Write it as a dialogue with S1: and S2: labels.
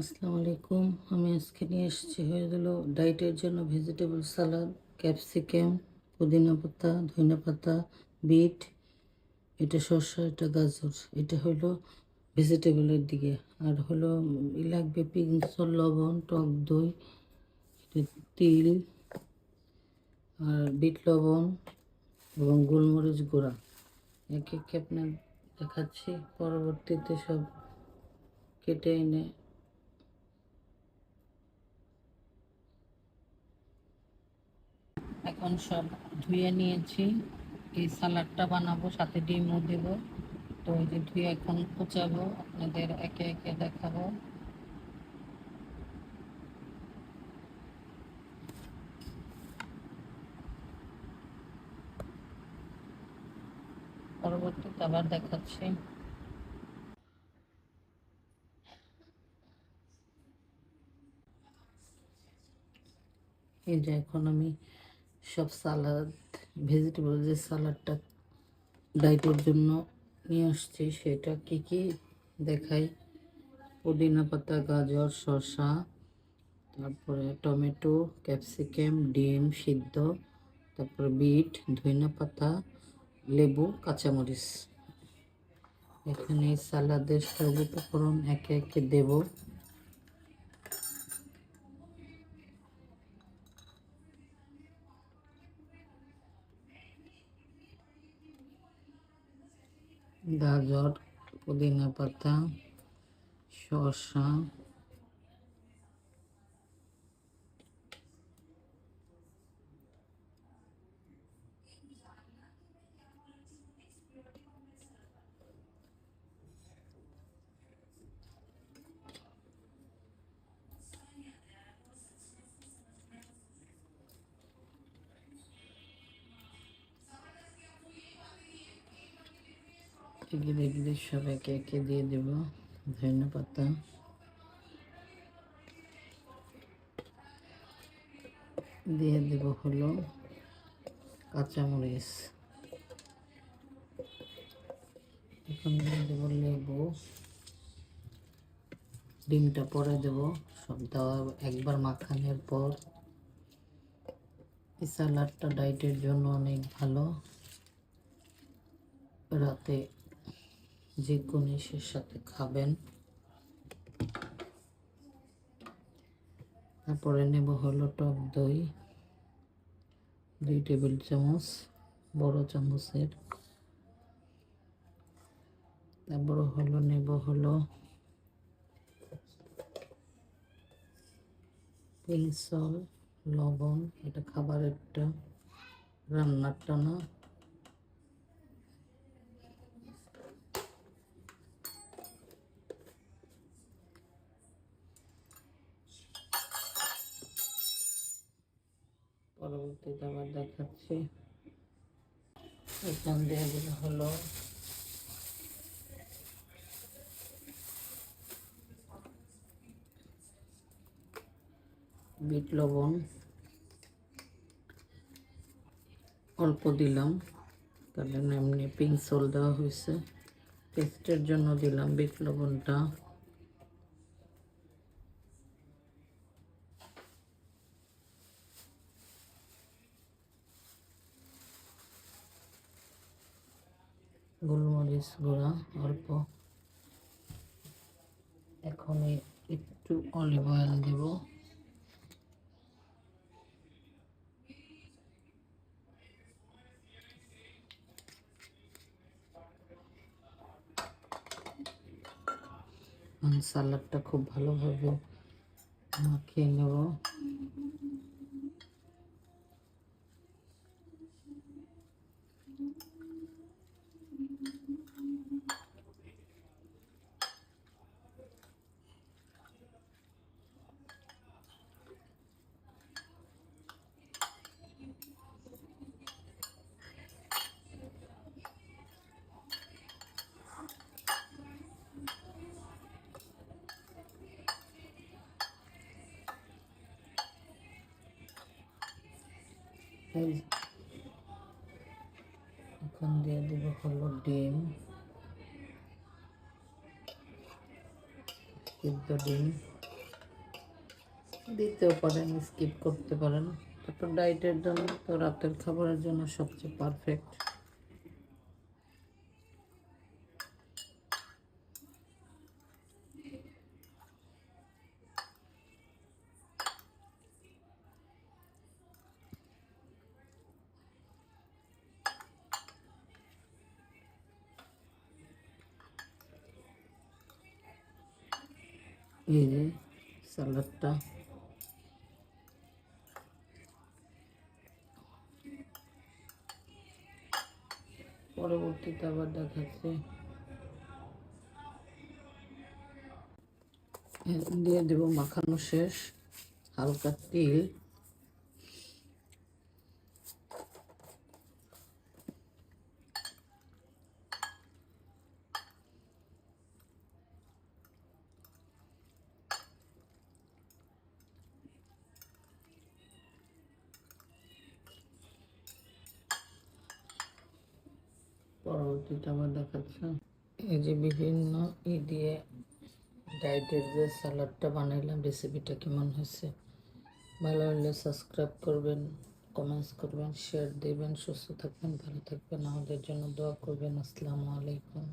S1: আসসালামু আলাইকুম। আমি আজকে নিয়ে এসেছি হয়ে গেল ডায়েটের জন্য ভেজিটেবল সালাদ, ক্যাপসিকাম, পুদিনা পাতা, ধনিয়া পাতা, বিট, এটা শসা এটা গাজর। এটা হলো ভেজিটেবলের দিকে। আর হলো ই লাগবে পিংসল লবণ, টক দই তিল, আর বিট লবণ এবং গোলমরিচ গুঁড়া। এক এক আপনার দেখাচ্ছি। পরবর্তীতে সব কেটে এনে এখন সব ধুয়ে নিয়েছি। এই সালাডটা বানাবো, সাথে ডিমও দেব। তো এই যে ধুয়ে এখন কুচাবো আপনাদের একে একে দেখাবো। পরবর্তীতে আবার দেখাচ্ছি। এই যে এখন আমি সব সালাদ ভেজিটেবল যে সালাডটা ডায়েটের জন্য নিয়ে আসছি, সেটা কি কি দেখাই? পুদিনা পাতা, গাজর, শসা, তারপরে টমেটো, ক্যাপসিকাম, ডিম সিদ্ধ, তারপরে বিট ধনিয়া পাতা, লেবু, কাঁচামরিচ। এখানে সালাদের সব উপকরণ একে একে দেবো। গাজর পুদিনা পাতা শসা এগুলো এগুলো সব একে দিয়ে দেব। ধনিয়া পাতা দিয়ে দেব হলো কাঁচামরিচ। এখন দিয়ে দেবো লেবু। ডিমটা পরে দেব। সব দেওয়া একবার মাখানোর পর। এই স্যালাডটা ডায়েটের জন্য অনেক ভালো। রাতে যে ইসের সাথে খাবেন। তারপরে নেব হলো টক দই, দুই টেবিল চামচ, বড় চামচের। তারপরে হলো নেব হলো পেন্সল লবণ, এটা খাবারেরটা, রান্নারটা না। পরবর্তীতে আবার দেখাচ্ছি। এখান দিয়ে হলো। বিট লবণ। অল্প দিলাম। কারণ এমনি পিঙ্ক সোল দেওয়া হয়েছে। টেস্টের জন্য দিলাম বিট লবণটা। গোলমরিচ গুঁড়া অল্প। এখন একটু অলিভ অয়েল দেব। সালাডটা খুব ভালোভাবে মাখিয়ে নেব। এই এখন দিয়ে দেব হলো ডিম। সিদ্ধ ডিম। দিতেও পারেন স্কিপ করতে পারেন। তারপর ডায়েটের জন্য, তো রাতের খাবারের জন্য সবচেয়ে পারফেক্ট এই যে স্যালাডটা পরবর্তীতে আবার দেখাচ্ছে। দিয়ে দেব মাখানো শেষ হালকা তিল। পরবর্তীতে আবার দেখাচ্ছে এই যে বিভিন্ন ই দিয়ে ডায়েটের যে স্যালাডটা বানাইলাম রেসিপিটা কেমন হয়েছে? ভালো হলে সাবস্ক্রাইব করবেন কমেন্টস করবেন শেয়ার দেবেন, সুস্থ থাকবেন, ভালো থাকবেন। আমাদের জন্য দোয়া করবেন। আসসালামু আলাইকুম।